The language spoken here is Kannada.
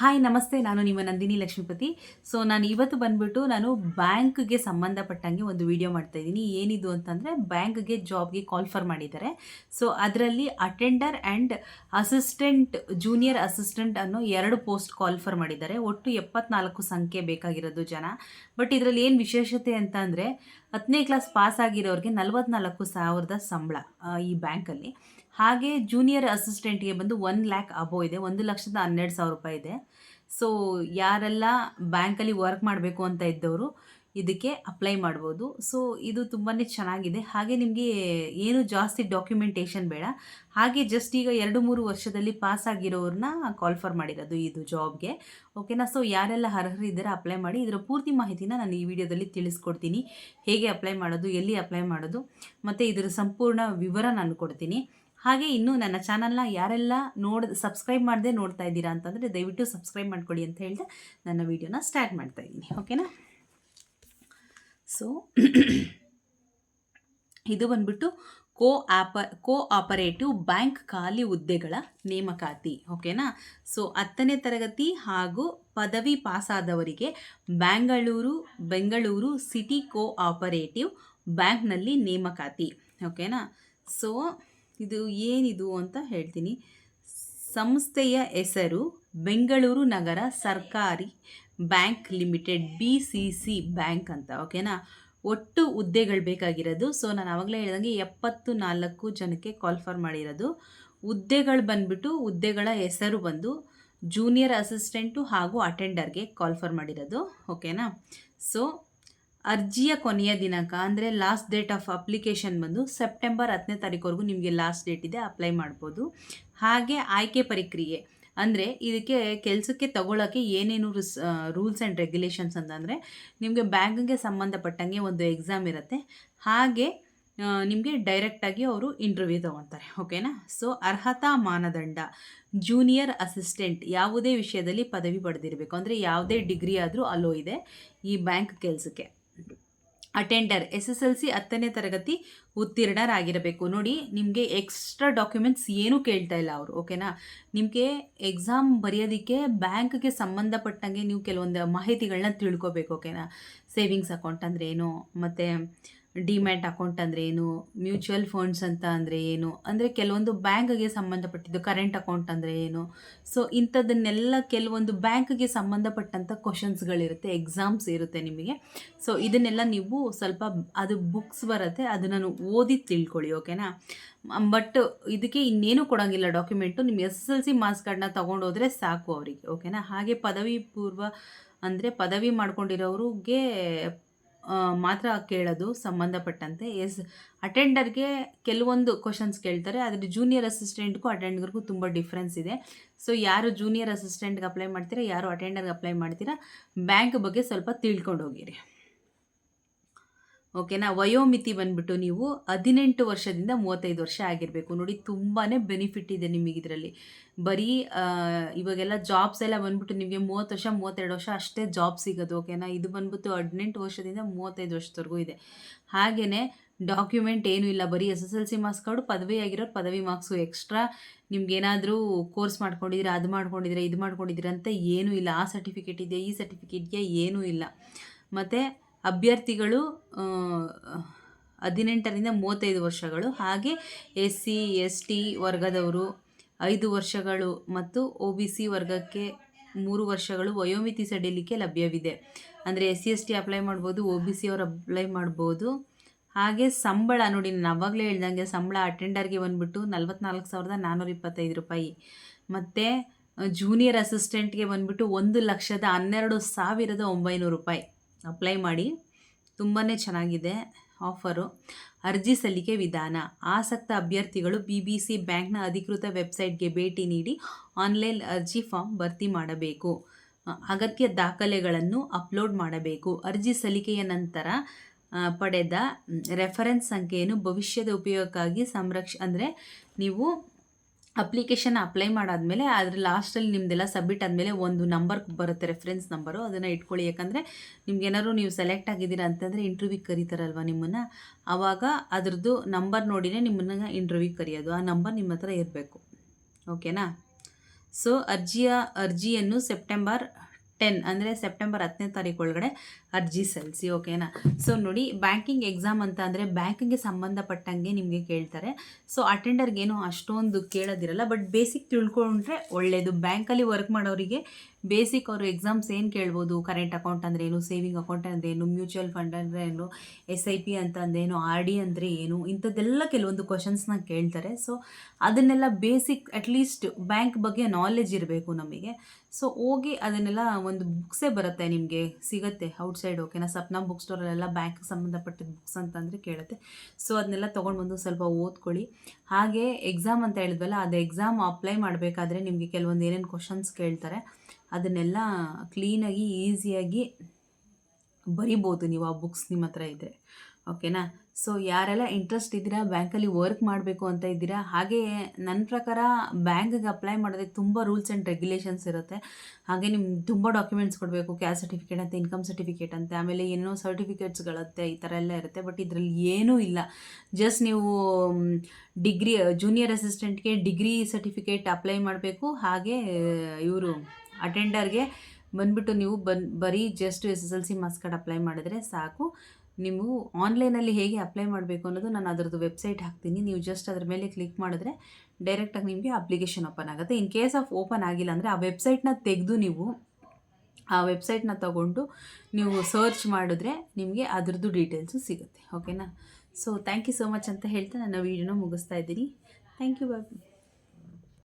ಹಾಯ್ ನಮಸ್ತೆ. ನಾನು ನಿಮ್ಮ ನಂದಿನಿ ಲಕ್ಷ್ಮೀಪತಿ. ಸೊ ನಾನು ಇವತ್ತು ಬಂದ್ಬಿಟ್ಟು ನಾನು ಬ್ಯಾಂಕ್ಗೆ ಸಂಬಂಧಪಟ್ಟಂಗೆ ಒಂದು ವಿಡಿಯೋ ಮಾಡ್ತಾ ಇದ್ದೀನಿ. ಏನಿದು ಅಂತಂದರೆ, ಬ್ಯಾಂಕ್ಗೆ ಜಾಬ್ಗೆ ಕಾಲ್ಫರ್ ಮಾಡಿದ್ದಾರೆ. ಸೊ ಅದರಲ್ಲಿ attender and assistant junior assistant ಅನ್ನೋ ಎರಡು ಪೋಸ್ಟ್ ಕಾಲ್ಫರ್ ಮಾಡಿದ್ದಾರೆ. ಒಟ್ಟು ಎಪ್ಪತ್ನಾಲ್ಕು ಸಂಖ್ಯೆ ಬೇಕಾಗಿರೋದು ಜನ. ಬಟ್ ಇದರಲ್ಲಿ ಏನು ವಿಶೇಷತೆ ಅಂತ ಅಂದರೆ ಹತ್ತನೇ ಕ್ಲಾಸ್ ಪಾಸ್ ಆಗಿರೋರಿಗೆ ನಲವತ್ನಾಲ್ಕು ಸಾವಿರದ ಸಂಬಳ ಈ ಬ್ಯಾಂಕಲ್ಲಿ ಹಾಗೆ ಜೂನಿಯರ್ ಅಸಿಸ್ಟೆಂಟ್ಗೆ ಬಂದು ಒನ್ ಲ್ಯಾಕ್ ಅಬೋ ಇದೆ, ಒಂದು ಲಕ್ಷದ ಹನ್ನೆರಡು ಸಾವಿರ ರೂಪಾಯಿ ಇದೆ. ಸೊ ಯಾರೆಲ್ಲ ಬ್ಯಾಂಕಲ್ಲಿ ವರ್ಕ್ ಮಾಡಬೇಕು ಅಂತ ಇದ್ದವರು ಇದಕ್ಕೆ ಅಪ್ಲೈ ಮಾಡ್ಬೋದು. ಸೊ ಇದು ತುಂಬಾ ಚೆನ್ನಾಗಿದೆ. ಹಾಗೆ ನಿಮಗೆ ಏನು ಜಾಸ್ತಿ ಡಾಕ್ಯುಮೆಂಟೇಷನ್ ಬೇಡ. ಹಾಗೆ ಜಸ್ಟ್ ಈಗ ಎರಡು ಮೂರು ವರ್ಷದಲ್ಲಿ ಪಾಸ್ ಆಗಿರೋರನ್ನ ಕಾಲ್ಫರ್ ಮಾಡಿರೋದು ಇದು ಜಾಬ್ಗೆ ಓಕೆನಾ ಸೊ ಯಾರೆಲ್ಲ ಅರ್ಹರಿದ್ದಾರೆ ಅಪ್ಲೈ ಮಾಡಿ. ಇದರ ಪೂರ್ತಿ ಮಾಹಿತಿನ ನಾನು ಈ ವಿಡಿಯೋದಲ್ಲಿ ತಿಳಿಸ್ಕೊಡ್ತೀನಿ. ಹೇಗೆ ಅಪ್ಲೈ ಮಾಡೋದು, ಎಲ್ಲಿ ಅಪ್ಲೈ ಮಾಡೋದು, ಮತ್ತು ಇದರ ಸಂಪೂರ್ಣ ವಿವರ ನಾನು ಕೊಡ್ತೀನಿ. ಹಾಗೆ ಇನ್ನು ನನ್ನ ಚಾನಲ್ನ ಯಾರೆಲ್ಲ ನೋಡ್ ಸಬ್ಸ್ಕ್ರೈಬ್ ಮಾಡದೆ ನೋಡ್ತಾ ಇದ್ದೀರಾ ಅಂತಂದರೆ ದಯವಿಟ್ಟು ಸಬ್ಸ್ಕ್ರೈಬ್ ಮಾಡ್ಕೊಳ್ಳಿ ಅಂತ ಹೇಳಿದೆ ನನ್ನ ವೀಡಿಯೋನ ಸ್ಟಾರ್ಟ್ ಮಾಡ್ತಾ ಇದ್ದೀನಿ. ಓಕೆನಾ ಸೊ ಇದು ಬಂದ್ಬಿಟ್ಟು ಕೋ ಆಪ ಕೋ ಆಪರೇಟಿವ್ ಬ್ಯಾಂಕ್ ಖಾಲಿ ಹುದ್ದೆಗಳ ನೇಮಕಾತಿ ಓಕೆನಾ ಸೊ ಹತ್ತನೇ ತರಗತಿ ಹಾಗೂ ಪದವಿ ಪಾಸಾದವರಿಗೆ Bengaluru Bengaluru city cooperative ಬ್ಯಾಂಕ್ನಲ್ಲಿ ನೇಮಕಾತಿ ಓಕೆನಾ ಸೊ ಇದು ಏನಿದು ಅಂತ ಹೇಳ್ತೀನಿ. ಸಂಸ್ಥೆಯ ಹೆಸರು ಬೆಂಗಳೂರು ನಗರ ಸರ್ಕಾರಿ bank limited, B C C bank ಅಂತ, ಓಕೆನಾ? ಒಟ್ಟು ಹುದ್ದೆಗಳು ಬೇಕಾಗಿರೋದು. ಸೊ, ನಾನು ಆವಾಗಲೇ ಹೇಳ್ದಂಗೆ ಎಪ್ಪತ್ತು ನಾಲ್ಕು ಜನಕ್ಕೆ ಕಾಲ್ಫರ್ ಮಾಡಿರೋದು. ಹುದ್ದೆಗಳು ಬಂದ್ಬಿಟ್ಟು ಹುದ್ದೆಗಳ ಹೆಸರು ಬಂದು ಜೂನಿಯರ್ ಅಸಿಸ್ಟೆಂಟು ಹಾಗೂ ಅಟೆಂಡರ್ಗೆ ಕಾಲ್ಫರ್ ಮಾಡಿರೋದು, ಓಕೆನಾ? ಸೊ, ಅರ್ಜಿಯ ಕೊನೆಯ ದಿನಾಂಕ ಅಂದರೆ ಲಾಸ್ಟ್ ಡೇಟ್ ಆಫ್ ಅಪ್ಲಿಕೇಶನ್ ಬಂದು ಸೆಪ್ಟೆಂಬರ್ ಹತ್ತನೇ ತಾರೀಕುವರೆಗೂ ನಿಮಗೆ ಲಾಸ್ಟ್ ಡೇಟ್ ಇದೆ ಅಪ್ಲೈ ಮಾಡ್ಬೋದು. ಹಾಗೆ ಆಯ್ಕೆ ಪ್ರಕ್ರಿಯೆ. ಅಂದರೆ ಇದಕ್ಕೆ ಕೆಲಸಕ್ಕೆ ತಗೊಳ್ಳೋಕ್ಕೆ ಏನೇನು ರಿಸ್ ರೂಲ್ಸ್ ಆ್ಯಂಡ್ ರೆಗ್ಯುಲೇಷನ್ಸ್ ಅಂತಂದರೆ ನಿಮಗೆ ಬ್ಯಾಂಕ್ಗೆ ಸಂಬಂಧಪಟ್ಟಂಗೆ ಒಂದು ಎಕ್ಸಾಮ್ ಇರುತ್ತೆ. ಹಾಗೆ ನಿಮಗೆ ಡೈರೆಕ್ಟಾಗಿ ಅವರು ಇಂಟರ್ವ್ಯೂ ತೊಗೊತಾರೆ ಓಕೆನಾ? ಸೊ, ಅರ್ಹತಾ ಮಾನದಂಡ, ಜೂನಿಯರ್ ಅಸಿಸ್ಟೆಂಟ್ ಯಾವುದೇ ವಿಷಯದಲ್ಲಿ ಪದವಿ ಪಡೆದಿರಬೇಕು. ಅಂದರೆ ಯಾವುದೇ ಡಿಗ್ರಿ ಆದರೂ ಅಲೋ ಇದೆ ಈ ಬ್ಯಾಂಕ್ ಕೆಲಸಕ್ಕೆ. Attender, S S L C ಹತ್ತನೇ ತರಗತಿ ಉತ್ತೀರ್ಣರಾಗಿರಬೇಕು. ನೋಡಿ, ನಿಮಗೆ ಎಕ್ಸ್ಟ್ರಾ ಡಾಕ್ಯುಮೆಂಟ್ಸ್ ಏನೂ ಕೇಳ್ತಾ ಇಲ್ಲ ಅವರು ಓಕೆನಾ ನಿಮಗೆ ಎಕ್ಸಾಮ್ ಬರೆಯೋದಕ್ಕೆ ಬ್ಯಾಂಕ್ಗೆ ಸಂಬಂಧಪಟ್ಟಂಗೆ ನೀವು ಕೆಲವೊಂದು ಮಾಹಿತಿಗಳನ್ನ ತಿಳ್ಕೊಬೇಕು ಓಕೆನಾ ಸೇವಿಂಗ್ಸ್ ಅಕೌಂಟ್ ಅಂದರೆ ಏನು? ಮತ್ತು ಡಿಮ್ಯಾಟ್ ಅಕೌಂಟ್ ಅಂದರೆ ಏನು, ಮ್ಯೂಚುವಲ್ ಫಂಡ್ಸ್ ಅಂತ ಅಂದರೆ ಏನು, ಅಂದರೆ ಕೆಲವೊಂದು ಬ್ಯಾಂಕ್ಗೆ ಸಂಬಂಧಪಟ್ಟಿದ್ದು ಕರೆಂಟ್ ಅಕೌಂಟ್ ಅಂದರೆ ಏನು. ಸೊ ಇಂಥದ್ದನ್ನೆಲ್ಲ ಕೆಲವೊಂದು ಬ್ಯಾಂಕ್ಗೆ ಸಂಬಂಧಪಟ್ಟಂಥ ಕ್ವಶನ್ಸ್ಗಳಿರುತ್ತೆ ಎಕ್ಸಾಮ್ಸ್ ಇರುತ್ತೆ ನಿಮಗೆ. ಸೊ ಇದನ್ನೆಲ್ಲ ನೀವು ಸ್ವಲ್ಪ ಅದು ಬುಕ್ಸ್ ಬರುತ್ತೆ, ಅದನ್ನು ಓದಿ ತಿಳ್ಕೊಳ್ಳಿ ಓಕೆನಾ ಬಟ್ ಇದಕ್ಕೆ ಇನ್ನೇನು ಕೊಡೋಂಗಿಲ್ಲ ಡಾಕ್ಯುಮೆಂಟು ನಿಮ್ಮ S S L C marks ಕಾರ್ಡ್ನ ತೊಗೊಂಡೋದ್ರೆ ಸಾಕು ಅವರಿಗೆ ಓಕೆನಾ ಹಾಗೆ ಪದವಿ ಪೂರ್ವ ಅಂದರೆ ಪದವಿ ಮಾಡ್ಕೊಂಡಿರೋರಿಗೆ ಮಾತ್ರ ಕೇಳೋದು ಸಂಬಂಧಪಟ್ಟಂತೆ. ಎಸ್ ಅಟೆಂಡರ್ಗೆ ಕೆಲವೊಂದು ಕ್ವಶನ್ಸ್ ಕೇಳ್ತಾರೆ, ಆದರೆ ಜೂನಿಯರ್ ಅಸಿಸ್ಟೆಂಟ್ಗೂ ಅಟೆಂಡರ್ಗೂ ತುಂಬ ಡಿಫ್ರೆನ್ಸ್ ಇದೆ. ಸೊ ಯಾರು ಜೂನಿಯರ್ ಅಸಿಸ್ಟೆಂಟ್ಗೆ ಅಪ್ಲೈ ಮಾಡ್ತೀರಾ, ಯಾರು ಅಟೆಂಡರ್ಗೆ ಅಪ್ಲೈ ಮಾಡ್ತೀರಾ ಬ್ಯಾಂಕ್ ಬಗ್ಗೆ ಸ್ವಲ್ಪ ತಿಳ್ಕೊಂಡು ಹೋಗಿರಿ. ಓಕೆನಾ? ವಯೋಮಿತಿ ಬಂದ್ಬಿಟ್ಟು ನೀವು ಹದಿನೆಂಟು ವರ್ಷದಿಂದ ಮೂವತ್ತೈದು ವರ್ಷ ಆಗಿರಬೇಕು. ನೋಡಿ ತುಂಬಾ ಬೆನಿಫಿಟ್ ಇದೆ ನಿಮಗೆ ಇದರಲ್ಲಿ. ಬರೀ ಇವಾಗೆಲ್ಲ ಜಾಬ್ಸ್ ಎಲ್ಲ ಬಂದ್ಬಿಟ್ಟು ನಿಮಗೆ ಮೂವತ್ತು ವರ್ಷ, ಮೂವತ್ತೆರಡು ವರ್ಷ ಅಷ್ಟೇ ಜಾಬ್ ಸಿಗೋದು, ಓಕೆನಾ? ಇದು ಬಂದ್ಬಿಟ್ಟು ಹದಿನೆಂಟು ವರ್ಷದಿಂದ ಮೂವತ್ತೈದು ವರ್ಷದವರೆಗೂ ಇದೆ. ಹಾಗೆಯೇ ಡಾಕ್ಯುಮೆಂಟ್ ಏನೂ ಇಲ್ಲ. ಬರೀ S S L C marks card ಪದವಿ ಆಗಿರೋರು ಪದವಿ ಮಾರ್ಕ್ಸು ಎಕ್ಸ್ಟ್ರಾ ನಿಮ್ಗೇನಾದರೂ ಕೋರ್ಸ್ ಮಾಡ್ಕೊಂಡಿದ್ರೆ, ಅದು ಮಾಡ್ಕೊಂಡಿದ್ರೆ, ಇದು ಮಾಡ್ಕೊಂಡಿದ್ದೀರಾ ಅಂತ ಏನೂ ಇಲ್ಲ. ಆ ಸರ್ಟಿಫಿಕೇಟ್ ಇದೆ ಈ ಸರ್ಟಿಫಿಕೇಟ್ಗೆ ಏನೂ ಇಲ್ಲ. ಮತ್ತು ಅಭ್ಯರ್ಥಿಗಳು ಹದಿನೆಂಟರಿಂದ ಮೂವತ್ತೈದು ವರ್ಷಗಳು. ಹಾಗೆ ಎಸ್ ಸಿ, ಎಸ್ ಟಿ ವರ್ಗದವರು ಐದು ವರ್ಷಗಳು ಮತ್ತು ಒ ಬಿ ಸಿ ವರ್ಗಕ್ಕೆ ಮೂರು ವರ್ಷಗಳು ವಯೋಮಿತಿ ಸಡಿಲಿಕ್ಕೆ ಲಭ್ಯವಿದೆ. ಅಂದರೆ S C, S T apply ಮಾಡ್ಬೋದು, ಒ ಬಿ ಸಿ ಅವರು ಅಪ್ಲೈ ಮಾಡ್ಬೋದು. ಹಾಗೆ ಸಂಬಳ ನೋಡಿ, ನಾನು ಆವಾಗಲೇ ಹೇಳ್ದಂಗೆ ಸಂಬಳ ಅಟೆಂಡರ್ಗೆ ಬಂದ್ಬಿಟ್ಟು ನಲ್ವತ್ನಾಲ್ಕು ಸಾವಿರದ ನಾನ್ನೂರ ಇಪ್ಪತ್ತೈದು ರೂಪಾಯಿ. ಮತ್ತು ಜೂನಿಯರ್ ಅಸಿಸ್ಟೆಂಟ್ಗೆ ಬಂದ್ಬಿಟ್ಟು ಒಂದು ಲಕ್ಷದ ಹನ್ನೆರಡು ಸಾವಿರದ ಒಂಬೈನೂರು ರೂಪಾಯಿ. ಅಪ್ಲೈ ಮಾಡಿ. ತುಂಬಾ ಚೆನ್ನಾಗಿದೆ ಆಫರು. ಅರ್ಜಿ ಸಲ್ಲಿಕೆ ವಿಧಾನ. ಆಸಕ್ತ ಅಭ್ಯರ್ಥಿಗಳು ಬಿ ಬಿ ಸಿ ಬ್ಯಾಂಕ್ನ ಅಧಿಕೃತ ವೆಬ್ಸೈಟ್ಗೆ ಭೇಟಿ ನೀಡಿ ಆನ್ಲೈನ್ ಅರ್ಜಿ ಫಾರ್ಮ್ ಭರ್ತಿ ಮಾಡಬೇಕು. ಅಗತ್ಯ ದಾಖಲೆಗಳನ್ನು ಅಪ್ಲೋಡ್ ಮಾಡಬೇಕು. ಅರ್ಜಿ ಸಲ್ಲಿಕೆಯ ನಂತರ ಪಡೆದ, ರೆಫರೆನ್ಸ್ ಸಂಖ್ಯೆಯನ್ನು ಭವಿಷ್ಯದ ಉಪಯೋಗಕ್ಕಾಗಿ ಸಂರಕ್ಷ, ಅಂದರೆ ನೀವು ಅಪ್ಲಿಕೇಶನ್ ಅಪ್ಲೈ ಮಾಡಾದಮೇಲೆ ಅದ್ರ ಲಾಸ್ಟಲ್ಲಿ ನಿಮ್ಮದೆಲ್ಲ ಸಬ್ಮಿಟ್ ಆದಮೇಲೆ ಒಂದು ನಂಬರ್ ಬರುತ್ತೆ ರೆಫರೆನ್ಸ್ ನಂಬರು ಅದನ್ನು ಇಟ್ಕೊಳ್ಳಿ. ಯಾಕಂದರೆ ನಿಮ್ಗೇನಾದ್ರು ನೀವು ಸೆಲೆಕ್ಟ್ ಆಗಿದ್ದೀರಾ ಅಂತಂದರೆ ಇಂಟರ್ವ್ಯೂಗೆ ಕರೀತಾರಲ್ವ ನಿಮ್ಮನ್ನು? ಆವಾಗ ಅದ್ರದ್ದು ನಂಬರ್ ನೋಡಿನೇ ನಿಮ್ಮನ್ನು ಇಂಟರ್ವ್ಯೂಗೆ ಕರೆಯೋದು. ಆ ನಂಬರ್ ನಿಮ್ಮ ಹತ್ರ ಇರಬೇಕು. ಓಕೆನಾ ಸೊ ಅರ್ಜಿಯ, ಅರ್ಜಿಯನ್ನು ಸೆಪ್ಟೆಂಬರ್ ಟೆನ್ ಅಂದರೆ ಸೆಪ್ಟೆಂಬರ್ ಹತ್ತನೇ ತಾರೀಕು ಒಳಗಡೆ ಅರ್ಜಿ ಸಲ್ಲಿಸಿ ಓಕೆನಾ ಸೊ ನೋಡಿ ಬ್ಯಾಂಕಿಂಗ್ ಎಕ್ಸಾಮ್ ಅಂತ ಅಂದರೆ ಬ್ಯಾಂಕಿಂಗ್ಗೆ ಸಂಬಂಧಪಟ್ಟಂಗೆ ನಿಮಗೆ ಕೇಳ್ತಾರೆ. ಸೊ ಅಟೆಂಡರ್ಗೇನು ಅಷ್ಟೊಂದು ಕೇಳೋದಿರಲ್ಲ ಬಟ್ ಬೇಸಿಕ್ ತಿಳ್ಕೊಂಡ್ರೆ ಒಳ್ಳೆಯದು ಬ್ಯಾಂಕಲ್ಲಿ ವರ್ಕ್ ಮಾಡೋರಿಗೆ ಬೇಸಿಕ್ ಅವರು ಎಕ್ಸಾಮ್ಸ್ ಏನು ಕೇಳ್ಬೋದು? ಕರೆಂಟ್ ಅಕೌಂಟ್ ಅಂದರೆ ಏನು? ಸೇವಿಂಗ್ ಅಕೌಂಟ್ ಅಂದರೆ ಏನು? ಮ್ಯೂಚುವಲ್ ಫಂಡ್ ಅಂದರೆ ಏನು? ಎಸ್ ಐ ಪಿ ಅಂತ ಅಂದೇನು ಆರ್ ಡಿ ಅಂದರೆ ಏನು? ಇಂಥದ್ದೆಲ್ಲ ಕೆಲವೊಂದು ಕ್ವಶನ್ಸ್ನ ಕೇಳ್ತಾರೆ. ಸೊ ಅದನ್ನೆಲ್ಲ ಬೇಸಿಕ್ ಅಟ್ಲೀಸ್ಟ್ ಬ್ಯಾಂಕ್ ಬಗ್ಗೆ ನಾಲೆಜ್ ಇರಬೇಕು ನಮಗೆ. ಸೊ ಹೋಗಿ ಅದನ್ನೆಲ್ಲ ಒಂದು ಬುಕ್ಸೇ ಬರುತ್ತೆ ನಿಮಗೆ. ಸಿಗುತ್ತೆ ಔಟ್ಸೈಡ್ ಓಕೆನಾ ಸಪ್ನಾ ಬುಕ್ ಸ್ಟೋರಲ್ಲೆಲ್ಲ ಬ್ಯಾಂಕ್ಗೆ ಸಂಬಂಧಪಟ್ಟಿದ್ದ ಬುಕ್ಸ್ ಅಂತಂದರೆ ಕೇಳುತ್ತೆ. ಸೊ ಅದನ್ನೆಲ್ಲ ತೊಗೊಂಡು ಬಂದು ಸ್ವಲ್ಪ ಓದ್ಕೊಳ್ಳಿ. ಹಾಗೆ ಎಕ್ಸಾಮ್ ಅಂತ ಹೇಳಿದ್ವಲ್ಲ, ಅದು ಎಕ್ಸಾಮ್ ಅಪ್ಲೈ ಮಾಡಬೇಕಾದ್ರೆ ನಿಮಗೆ ಕೆಲವೊಂದು ಏನೇನು ಕ್ವಶನ್ಸ್ ಕೇಳ್ತಾರೆ. ಅದನ್ನೆಲ್ಲ ಕ್ಲೀನಾಗಿ, ಈಸಿಯಾಗಿ ಬರಿಬೋದು ನೀವು ಆ ಬುಕ್ಸ್ ನಿಮ್ಮ ಹತ್ರ ಇದ್ದರೆ ಓಕೆನಾ? ಸೊ, ಯಾರೆಲ್ಲ ಇಂಟ್ರೆಸ್ಟ್ ಇದ್ದೀರಾ, ಬ್ಯಾಂಕಲ್ಲಿ ವರ್ಕ್ ಮಾಡಬೇಕು ಅಂತ ಇದ್ದೀರಾ, ಹಾಗೆ ನನ್ನ ಪ್ರಕಾರ ಬ್ಯಾಂಕಿಗೆ ಅಪ್ಲೈ ಮಾಡೋದಕ್ಕೆ ತುಂಬ ರೂಲ್ಸ್ ಆ್ಯಂಡ್ ರೆಗ್ಯುಲೇಷನ್ಸ್ ಇರುತ್ತೆ. ಹಾಗೆ ನಿಮ್ಗೆ ತುಂಬ ಡಾಕ್ಯುಮೆಂಟ್ಸ್ ಕೊಡಬೇಕು ಕ್ಯಾಸ್ಟ್ ಸರ್ಟಿಫಿಕೇಟ್ ಅಂತ, ಇನ್ಕಮ್ ಸರ್ಟಿಫಿಕೇಟ್ ಅಂತೆ, ಆಮೇಲೆ ಏನೋ ಸರ್ಟಿಫಿಕೇಟ್ಸ್ಗಳತ್ತೆ, ಈ ಥರ ಎಲ್ಲ ಇರುತ್ತೆ, ಬಟ್ ಇದರಲ್ಲಿ ಏನೂ ಇಲ್ಲ. ಜಸ್ಟ್ ನೀವು ಡಿಗ್ರಿ, ಜೂನಿಯರ್ ಅಸಿಸ್ಟೆಂಟ್ಗೆ ಡಿಗ್ರಿ ಸರ್ಟಿಫಿಕೇಟ್ ಅಪ್ಲೈ ಮಾಡಬೇಕು, ಹಾಗೆ ಇವರು ಅಟೆಂಡರ್ಗೆ ಬಂದ್ಬಿಟ್ಟು ನೀವು ಬನ್ ಬರೀ just S S L C marks card apply ಮಾಡಿದ್ರೆ ಸಾಕು. ನೀವು ಆನ್ಲೈನಲ್ಲಿ ಹೇಗೆ ಅಪ್ಲೈ ಮಾಡಬೇಕು ಅನ್ನೋದು ನಾನು ಅದರದ್ದು ವೆಬ್ಸೈಟ್ ಹಾಕ್ತೀನಿ. ನೀವು ಜಸ್ಟ್ ಅದ್ರ ಮೇಲೆ ಕ್ಲಿಕ್ ಮಾಡಿದ್ರೆ ಡೈರೆಕ್ಟಾಗಿ ನಿಮಗೆ ಅಪ್ಲಿಕೇಶನ್ ಓಪನ್ ಆಗುತ್ತೆ. ಇನ್ ಕೇಸ್ ಆಫ್ ಓಪನ್ ಆಗಿಲ್ಲ ಅಂದರೆ ಆ ವೆಬ್ಸೈಟ್ನ ತೆಗೆದು ನೀವು, ಆ ವೆಬ್ಸೈಟ್ನ ತಗೊಂಡು ನೀವು ಸರ್ಚ್ ಮಾಡಿದ್ರೆ ನಿಮಗೆ ಅದರದ್ದು ಡೀಟೇಲ್ಸು ಸಿಗುತ್ತೆ. ಓಕೆನಾ so thank you so much ಅಂತ ಹೇಳ್ತಾ ನನ್ನ ವೀಡಿಯೋನ ಮುಗಿಸ್ತಾ ಇದ್ದೀನಿ. Thank you bye